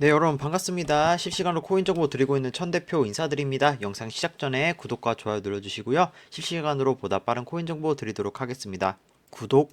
네 여러분 반갑습니다. 실시간으로 코인 정보 드리고 있는 천 대표 인사드립니다. 영상 시작 전에 구독과 좋아요 눌러주시고요. 실시간으로 보다 빠른 코인 정보 드리도록 하겠습니다. 구독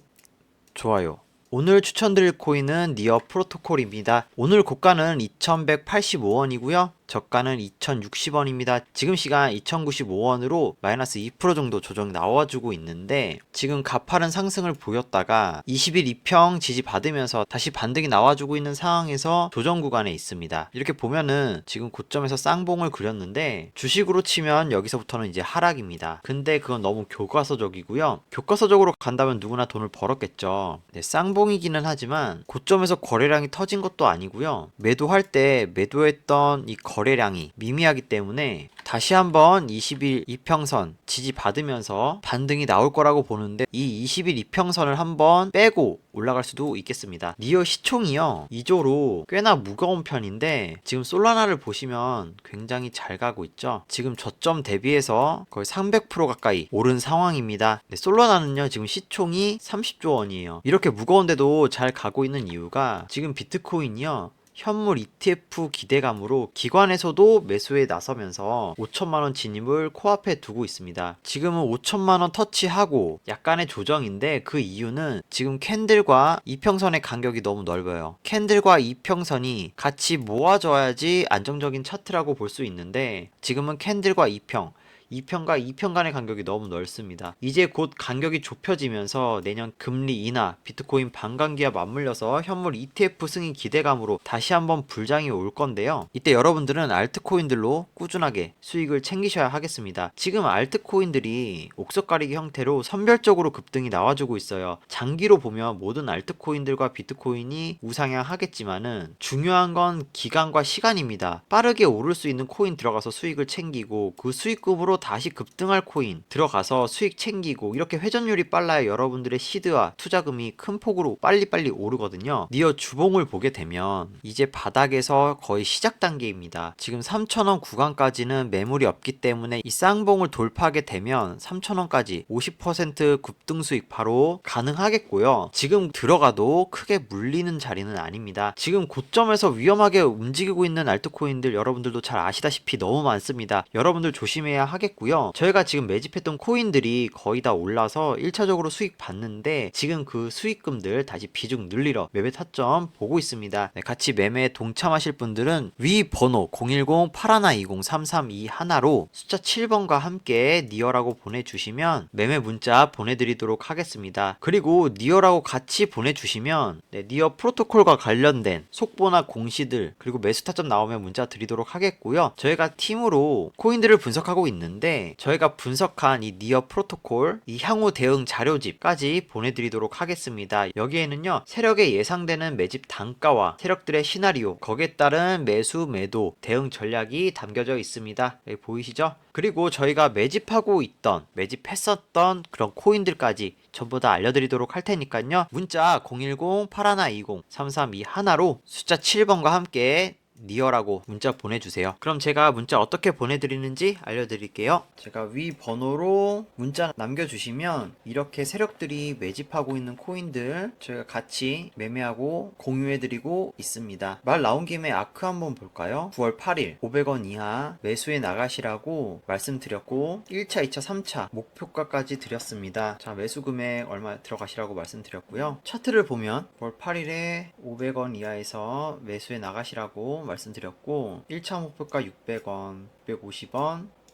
좋아요. 오늘 추천드릴 코인은 니어 프로토콜입니다. 오늘 고가는 2185원이고요 저가는 2060원입니다. 지금 시간 2095원으로 마이너스 2% 정도 조정 나와주고 있는데 지금 가파른 상승을 보였다가 20일 2평 지지 받으면서 다시 반등이 나와주고 있는 상황에서 조정 구간에 있습니다. 이렇게 보면은 지금 고점에서 쌍봉을 그렸는데 주식으로 치면 여기서부터는 이제 하락입니다. 근데 그건 너무 교과서적이고요. 교과서적으로 간다면 누구나 돈을 벌었겠죠. 네, 쌍봉이기는 하지만 고점에서 거래량이 터진 것도 아니고요. 매도할 때 매도했던 이 거 래량이 미미하기 때문에 다시 한번 20일 이평선 지지 받으면서 반등이 나올 거라고 보는데 이 20일 이평선을 한번 빼고 올라갈 수도 있겠습니다. 니어 시총이요. 2조로 꽤나 무거운 편인데 지금 솔라나를 보시면 굉장히 잘 가고 있죠. 지금 저점 대비해서 거의 300% 가까이 오른 상황입니다. 네, 솔라나는요. 지금 시총이 30조 원이에요. 이렇게 무거운데도 잘 가고 있는 이유가 지금 비트코인이요. 현물 ETF 기대감으로 기관에서도 매수에 나서면서 5천만 원 진입을 코앞에 두고 있습니다. 지금은 5천만 원 터치하고 약간의 조정인데 그 이유는 지금 캔들과 이평선의 간격이 너무 넓어요. 캔들과 이평선이 같이 모아져야지 안정적인 차트라고 볼 수 있는데 지금은 캔들과 이평 2편과 2편 간의 간격이 너무 넓습니다. 이제 곧 간격이 좁혀지면서 내년 금리 인하, 비트코인 반감기와 맞물려서 현물 ETF 승인 기대감으로 다시 한번 불장이 올 건데요. 이때 여러분들은 알트코인들로 꾸준하게 수익을 챙기셔야 하겠습니다. 지금 알트코인들이 옥석 가리기 형태로 선별적으로 급등이 나와주고 있어요. 장기로 보면 모든 알트코인들과 비트코인이 우상향 하겠지만은 중요한 건 기간과 시간입니다. 빠르게 오를 수 있는 코인 들어가서 수익을 챙기고 그 수익금으로 다시 급등할 코인 들어가서 수익 챙기고 이렇게 회전율이 빨라야 여러분들의 시드와 투자금이 큰 폭으로 빨리빨리 오르거든요. 니어 주봉을 보게 되면 이제 바닥에서 거의 시작 단계입니다. 지금 3,000원 구간까지는 매물이 없기 때문에 이 쌍봉을 돌파하게 되면 3,000원까지 50% 급등 수익 바로 가능하겠고요. 지금 들어가도 크게 물리는 자리는 아닙니다. 지금 고점에서 위험하게 움직이고 있는 알트코인들 여러분들도 잘 아시다시피 너무 많습니다. 여러분들 조심해야 하겠 고요. 저희가 지금 매집했던 코인들이 거의 다 올라서 1차적으로 수익 봤는데 지금 그 수익금들 다시 비중 늘리러 매매 타점 보고 있습니다. 네, 같이 매매에 동참하실 분들은 위 번호 010-8120-3321로 숫자 7번과 함께 니어라고 보내주시면 매매 문자 보내드리도록 하겠습니다. 그리고 니어라고 같이 보내주시면 네, 니어 프로토콜과 관련된 속보나 공시들 그리고 매수 타점 나오면 문자 드리도록 하겠고요. 저희가 팀으로 코인들을 분석하고 있는 데 저희가 분석한 이 니어 프로토콜 이 향후 대응 자료집까지 보내드리도록 하겠습니다. 여기에는요 세력의 예상되는 매집 단가와 세력들의 시나리오 거기에 따른 매수 매도 대응 전략이 담겨져 있습니다. 여기 보이시죠? 그리고 저희가 매집하고 있던 매집했었던 그런 코인들까지 전부 다 알려드리도록 할 테니까요. 문자 010-8120-3321로 숫자 7번과 함께 니어라고 문자 보내주세요. 그럼 제가 문자 어떻게 보내드리는지 알려드릴게요. 제가 위 번호로 문자 남겨주시면 이렇게 세력들이 매집하고 있는 코인들 저희가 같이 매매하고 공유해드리고 있습니다. 말 나온 김에 아크 한번 볼까요? 9월 8일 500원 이하 매수해 나가시라고 말씀드렸고 1차, 2차, 3차 목표가까지 드렸습니다. 자 매수 금액 얼마 들어가시라고 말씀드렸고요. 차트를 보면 9월 8일에 500원 이하에서 매수해 나가시라고 말씀드렸고 1차 목표가 600원, 650원,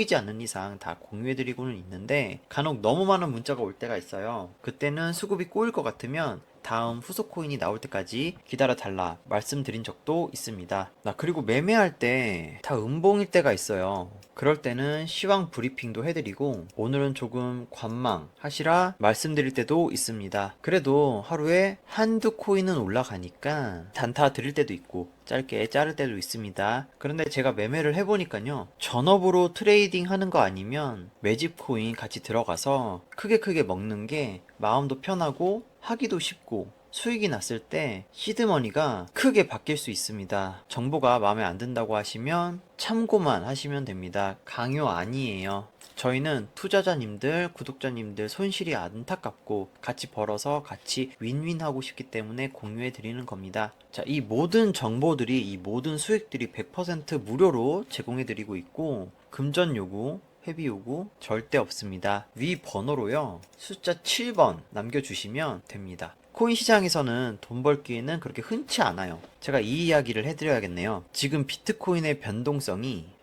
이지 않는 이상 다 공유해드리고는 있는데 간혹 너무 많은 문자가 올 때가 있어요. 그때는 수급이 꼬일 것 같으면 다음 후속 코인이 나올 때까지 기다려 달라 말씀드린 적도 있습니다. 나 그리고 매매할 때 다 음봉일 때가 있어요. 그럴 때는 시황 브리핑도 해드리고 오늘은 조금 관망 하시라 말씀드릴 때도 있습니다. 그래도 하루에 한두 코인은 올라가니까 단타 드릴 때도 있고 짧게 자를 때도 있습니다. 그런데 제가 매매를 해보니까요. 전업으로 트레이딩 하는 거 아니면 매집 코인 같이 들어가서 크게 크게 먹는 게 마음도 편하고 하기도 쉽고 수익이 났을 때 시드머니가 크게 바뀔 수 있습니다. 정보가 마음에 안 든다고 하시면 참고만 하시면 됩니다. 강요 아니에요. 저희는 투자자님들, 구독자님들 손실이 안타깝고 같이 벌어서 같이 윈윈하고 싶기 때문에 공유해 드리는 겁니다. 자, 이 모든 정보들이 이 모든 수익들이 100% 무료로 제공해 드리고 있고 금전 요구 회비 요구 절대 없습니다. 위 번호로요. 숫자 7번 남겨주시면 됩니다. 코인 시장에서는 돈 벌 기회는 그렇게 흔치 않아요. 제가 이 이야기를 해드려야겠네요. 지금 비트코인의 변동성이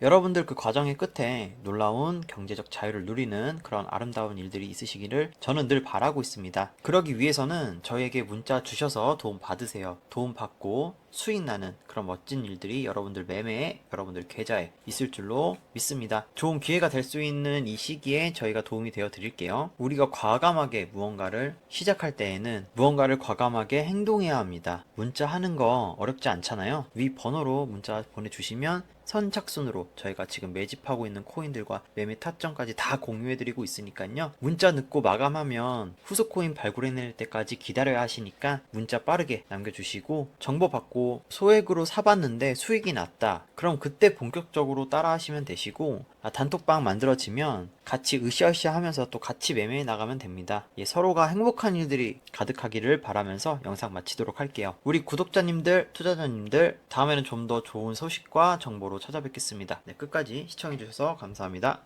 여러분들 그 과정의 끝에 놀라운 경제적 자유를 누리는 그런 아름다운 일들이 있으시기를 저는 늘 바라고 있습니다. 그러기 위해서는 저에게 문자 주셔서 도움 받으세요. 도움 받고 수익 나는 그런 멋진 일들이 여러분들 매매에 여러분들 계좌에 있을 줄로 믿습니다. 좋은 기회가 될 수 있는 이 시기에 저희가 도움이 되어 드릴게요. 우리가 과감하게 무언가를 시작할 때에는 무언가를 과감하게 행동해야 합니다. 문자 하는 거 어렵지 않잖아요. 위 번호로 문자 보내주시면 선착순으로 저희가 지금 매집하고 있는 코인들과 매매 타점까지 다 공유해드리고 있으니까요. 문자 늦고 마감하면 후속 코인 발굴해낼 때까지 기다려야 하시니까 문자 빠르게 남겨주시고 정보 받고 소액으로 사봤는데 수익이 났다. 그럼 그때 본격적으로 따라 하시면 되시고 아, 단톡방 만들어지면 같이 으쌰으쌰 하면서 또 같이 매매해 나가면 됩니다. 예, 서로가 행복한 일들이 가득하기를 바라면서 영상 마치도록 할게요. 우리 구독자님들, 투자자님들, 다음에는 좀 더 좋은 소식과 정보로 찾아뵙겠습니다. 네, 끝까지 시청해주셔서 감사합니다.